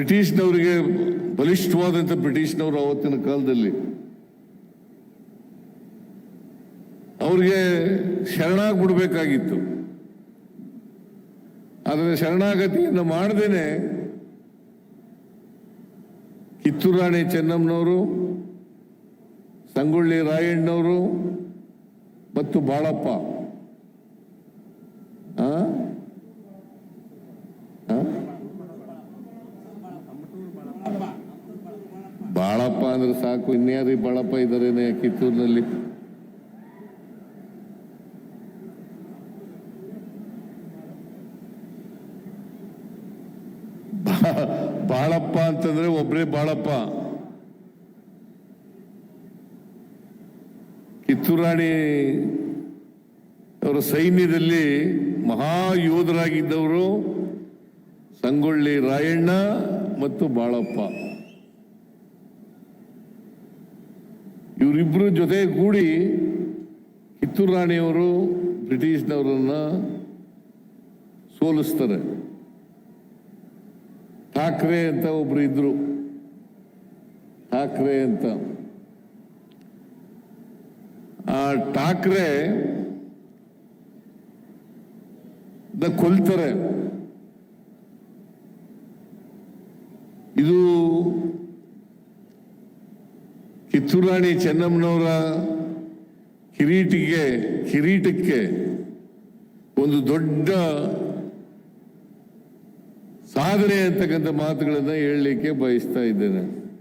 ಬ್ರಿಟಿಷ್ನವರಿಗೆ ಬಲಿಷ್ಠವಾದಂಥ ಬ್ರಿಟಿಷ್ನವರು ಅವತ್ತಿನ ಕಾಲದಲ್ಲಿ ಅವ್ರಿಗೆ ಶರಣಾಗ್ಬಿಡ್ಬೇಕಾಗಿತ್ತು ಆದರೆ ಶರಣಾಗತಿಯನ್ನು ಮಾಡದೇನೆ ಕಿತ್ತೂರು ರಾಣಿ ಚೆನ್ನಮ್ಮನವರು, ಸಂಗೊಳ್ಳಿ ರಾಯಣ್ಣವರು ಮತ್ತು ಬಾಳಪ್ಪ. ಬಾಳಪ್ಪ ಅಂದ್ರೆ ಸಾಕು ಇನ್ಯಾರಿ ಬಾಳಪ್ಪ ಇದ್ದಾರೇನೆ ಕಿತ್ತೂರಿನಲ್ಲಿ. ಬಾಳಪ್ಪ ಅಂತಂದ್ರೆ ಒಬ್ರೇ ಬಾಳಪ್ಪ. ಕಿತ್ತೂರಾಣಿ ಅವರ ಸೈನ್ಯದಲ್ಲಿ ಮಹಾಯೋಧರಾಗಿದ್ದವರು ಸಂಗೊಳ್ಳಿ ರಾಯಣ್ಣ ಮತ್ತು ಬಾಳಪ್ಪ. ಇವರಿಬ್ಬರು ಜೊತೆ ಕೂಡಿ ಕಿತ್ತೂರು ರಾಣಿಯವರು ಬ್ರಿಟಿಷ್ನವರನ್ನ ಸೋಲಿಸ್ತಾರೆ. ಠಾಕ್ರೆ ಅಂತ ಒಬ್ರು ಇದ್ರು. ಠಾಕ್ರೆ ಅಂತ. ಆ ಠಾಕ್ರೆ ಕೊಲ್ತಾರೆ. ಇದು ಕಿತ್ತೂರು ರಾಣಿ ಚೆನ್ನಮ್ಮನವರ ಕಿರೀಟಿಗೆ ಕಿರೀಟಕ್ಕೆ ಒಂದು ದೊಡ್ಡ ಸಾಧನೆ ಅಂತಕ್ಕಂಥ ಮಾತುಗಳನ್ನು ಹೇಳಲಿಕ್ಕೆ ಬಯಸ್ತಾ ಇದ್ದೇನೆ.